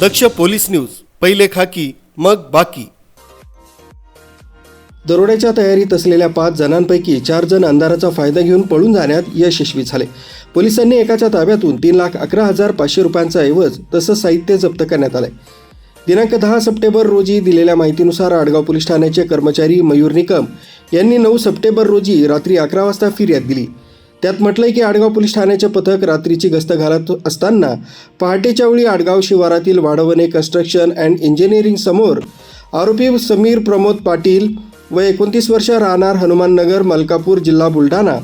दक्ष police news पहिले खाकी मग बाकी. दरोड्याच्या तयारीत असलेल्या पाच जणांपैकी चार जण अंधाराचा फायदा घेऊन पळून जाण्यात यशस्वी झाले. पोलिसांनी एकाच्या ताब्यातून तीन लाख अकरा हजार पाचशे रुपयांचा ऐवज तसंच साहित्य जप्त करण्यात आलंय. दिनांक दहा सप्टेंबर रोजी दिलेल्या माहितीनुसार आडगाव पोलीस ठाण्याचे कर्मचारी मयूर निकम यांनी नऊ सप्टेंबर रोजी रात्री अकरा वाजता फिर्याद दिली. त्यात म्हटलंय की आडगाव पोलीस ठाण्याचे पथक रात्रीची गस्त घालत असताना पहाटेच्या वेळी आडगाव शिवारातील वाढवणे कन्स्ट्रक्शन अँड इंजिनिअरिंग समोर आरोपी समीर प्रमोद पाटील व एकोणतीस वर्ष राहणार हनुमाननगर मलकापूर जिल्हा बुलढाणा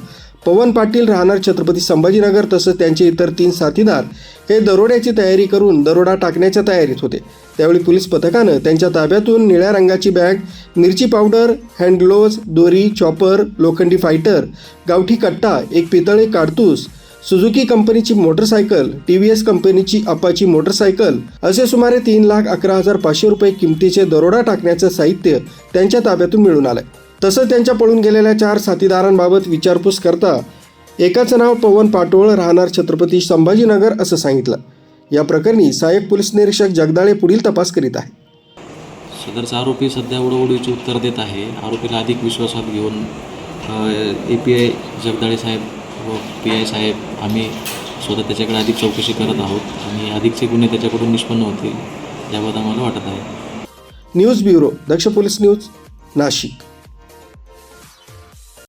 पवन पाटील राहणार छत्रपती संभाजीनगर तसंच त्यांचे इतर तीन साथीदार हे दरोड्याची तयारी करून दरोडा टाकण्याच्या तयारीत होते. त्यावेळी पोलीस पथकानं त्यांच्या ताब्यातून निळ्या रंगाची बॅग मिरची पावडर हँडग्लोव्ज दोरी चॉपर लोखंडी फायटर गावठी कट्टा एक पितळे काडतूस सुझुकी कंपनीची मोटरसायकल टी व्ही एस कंपनीची अपाची मोटरसायकल असे सुमारे तीन लाख अकरा हजार पाचशे रुपये किमतीचे दरोडा टाकण्याचं साहित्य त्यांच्या ताब्यातून मिळून आलंय. तसंच त्यांच्या पळून गेलेल्या चार साथीदारांबाबत विचारपूस करता एकाचं नाव पवन पाटोळ राहणार छत्रपती संभाजीनगर असं सांगितलं. या प्रकरणी सहाय्यक पोलीस निरीक्षक जगदाळे पुढील तपास करीत आहे सदरचा आरोपी सध्या उडवडीचे उत्तर देत आहे. आरोपीला अधिक विश्वासात घेऊन ए पी आय जगदाळे साहेब व पी आय साहेब आम्ही स्वतः त्याच्याकडे अधिक चौकशी करत आहोत. आणि अधिकचे गुन्हे त्याच्याकडून निष्पन्न होतील याबाबत आम्हाला वाटत आहे. News bureau Daksh police news Nashik.